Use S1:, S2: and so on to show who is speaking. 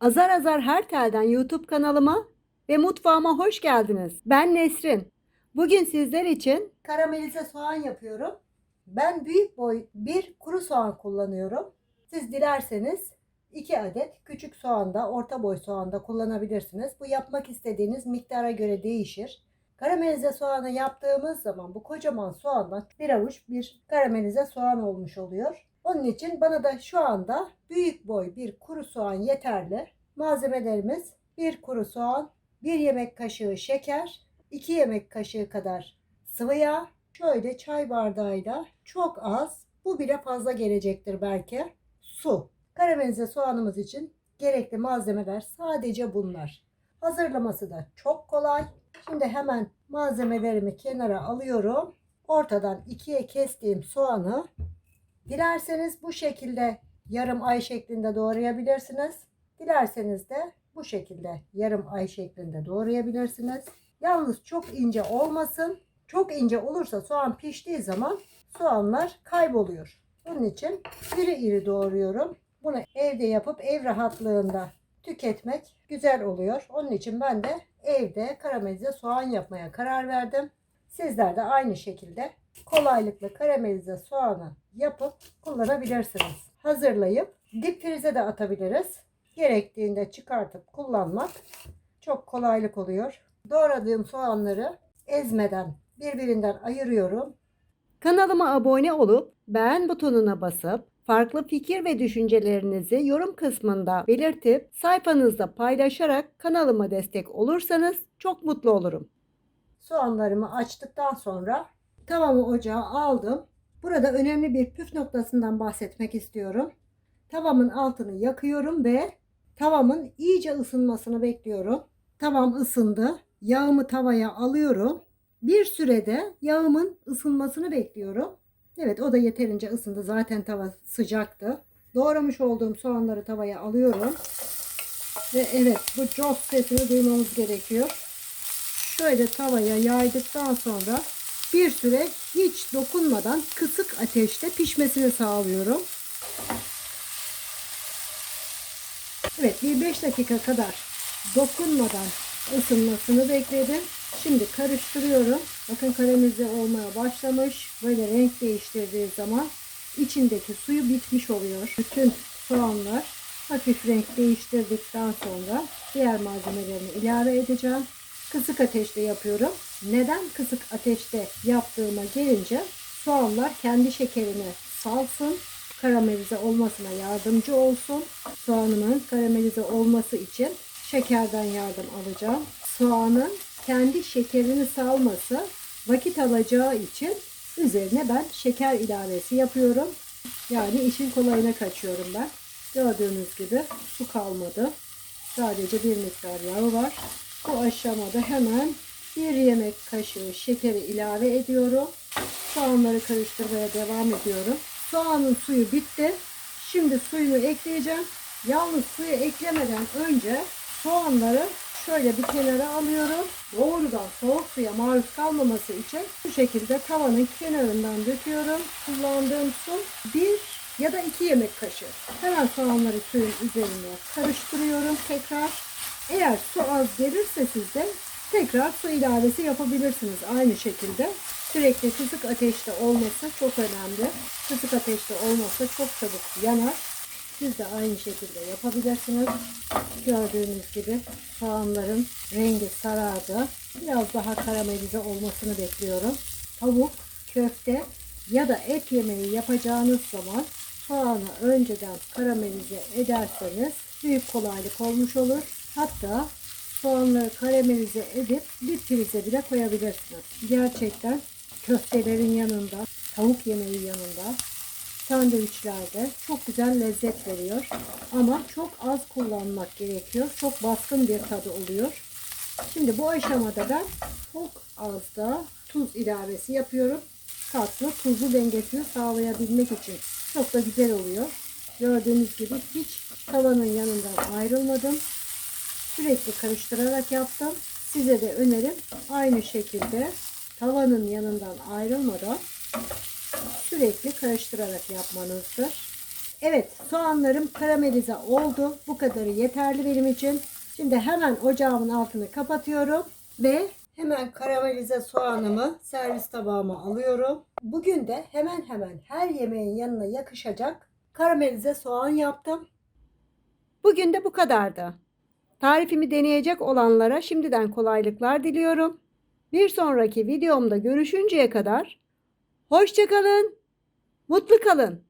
S1: Azar Azar Her Tel'den YouTube kanalıma ve mutfağıma hoş geldiniz. Ben Nesrin. Bugün sizler için karamelize soğan yapıyorum. Ben büyük boy bir kuru soğan kullanıyorum. Siz dilerseniz 2 adet küçük soğanda, orta boy soğanda kullanabilirsiniz. Bu yapmak istediğiniz miktara göre değişir. Karamelize soğanı yaptığımız zaman bu kocaman soğandan bir avuç bir karamelize soğan olmuş oluyor. Onun için bana da şu anda büyük boy bir kuru soğan yeterli. Malzemelerimiz bir kuru soğan, bir yemek kaşığı şeker, 2 yemek kaşığı kadar sıvı yağ, şöyle çay bardağıyla çok az, bu bile fazla gelecektir belki, su. Karamelize soğanımız için gerekli malzemeler sadece bunlar. Hazırlaması da çok kolay. Şimdi hemen malzemelerimi kenara alıyorum. Ortadan ikiye kestiğim soğanı dilerseniz bu şekilde yarım ay şeklinde doğrayabilirsiniz. Dilerseniz de bu şekilde yarım ay şeklinde doğrayabilirsiniz. Yalnız çok ince olmasın. Çok ince olursa soğan piştiği zaman soğanlar kayboluyor. Bunun için iri iri doğruyorum. Bunu evde yapıp ev rahatlığında tüketmek güzel oluyor. Onun için ben de evde karamelize soğan yapmaya karar verdim. Sizler de aynı şekilde kolaylıkla karamelize soğanı yapıp kullanabilirsiniz. Hazırlayıp dip frize de atabiliriz. Gerektiğinde çıkartıp kullanmak çok kolaylık oluyor. Doğradığım soğanları ezmeden birbirinden ayırıyorum. Kanalıma abone olup beğen butonuna basıp farklı fikir ve düşüncelerinizi yorum kısmında belirtip sayfanızda paylaşarak kanalıma destek olursanız çok mutlu olurum. Soğanlarımı açtıktan sonra tavamı ocağa aldım. Burada önemli bir püf noktasından bahsetmek istiyorum. Tavamın altını yakıyorum ve tavamın iyice ısınmasını bekliyorum. Tavam ısındı. Yağımı tavaya alıyorum. Bir sürede yağımın ısınmasını bekliyorum. Evet o da yeterince ısındı. Zaten tava sıcaktı. Doğramış olduğum soğanları tavaya alıyorum. Ve evet bu cos sesini duymamız gerekiyor. Şöyle tavaya yaydıktan sonra bir süre hiç dokunmadan kısık ateşte pişmesini sağlıyorum. Evet bir 5 dakika kadar dokunmadan ısınmasını bekledim. Şimdi karıştırıyorum. Bakın karamelize olmaya başlamış. Böyle renk değiştirdiği zaman içindeki suyu bitmiş oluyor. Bütün soğanlar hafif renk değiştirdikten sonra diğer malzemelerini ilave edeceğim. Kısık ateşte yapıyorum. Neden kısık ateşte yaptığıma gelince soğanlar kendi şekerini salsın karamelize olmasına yardımcı olsun. Soğanımın karamelize olması için şekerden yardım alacağım. Soğanın kendi şekerini salması vakit alacağı için üzerine ben şeker ilavesi yapıyorum. Yani işin kolayına kaçıyorum ben. Gördüğünüz gibi su kalmadı. Sadece bir miktar yağı var. Bu aşamada hemen bir yemek kaşığı şekeri ilave ediyorum. Soğanları karıştırmaya devam ediyorum. Soğanın suyu bitti. Şimdi suyunu ekleyeceğim. Yalnız suyu eklemeden önce soğanları şöyle bir kenara alıyorum. Doğrudan soğuk suya maruz kalmaması için bu şekilde tavanın kenarından döküyorum. Kullandığım su bir ya da iki yemek kaşığı. Hemen soğanları suyun üzerine karıştırıyorum tekrar. Eğer su az gelirse sizde tekrar su ilavesi yapabilirsiniz aynı şekilde. Sürekli kısık ateşte olması çok önemli. Kısık ateşte olmazsa çok çabuk yanar. Siz de aynı şekilde yapabilirsiniz. Gördüğünüz gibi soğanların rengi sarardı. Biraz daha karamelize olmasını bekliyorum. Tavuk, köfte ya da et yemeği yapacağınız zaman soğanı önceden karamelize ederseniz büyük kolaylık olmuş olur. Hatta soğanları karamelize edip bir prize bile koyabilirsiniz. Gerçekten köftelerin yanında, tavuk yemeği yanında sandviçlerde çok güzel lezzet veriyor. Ama çok az kullanmak gerekiyor. Çok baskın bir tadı oluyor. Şimdi bu aşamada ben çok az da tuz ilavesi yapıyorum. Tatlı tuzlu dengesini sağlayabilmek için çok da güzel oluyor. Gördüğünüz gibi hiç tavanın yanından ayrılmadım. Sürekli karıştırarak yaptım. Size de önerim aynı şekilde tavanın yanından ayrılmadan sürekli karıştırarak yapmanızdır. Evet soğanlarım karamelize oldu. Bu kadarı yeterli benim için. Şimdi hemen ocağımın altını kapatıyorum ve hemen karamelize soğanımı servis tabağıma alıyorum. Bugün de hemen hemen her yemeğin yanına yakışacak karamelize soğan yaptım. Bugün de bu kadardı. Tarifimi deneyecek olanlara şimdiden kolaylıklar diliyorum. Bir sonraki videomda görüşünceye kadar hoşçakalın, mutlu kalın.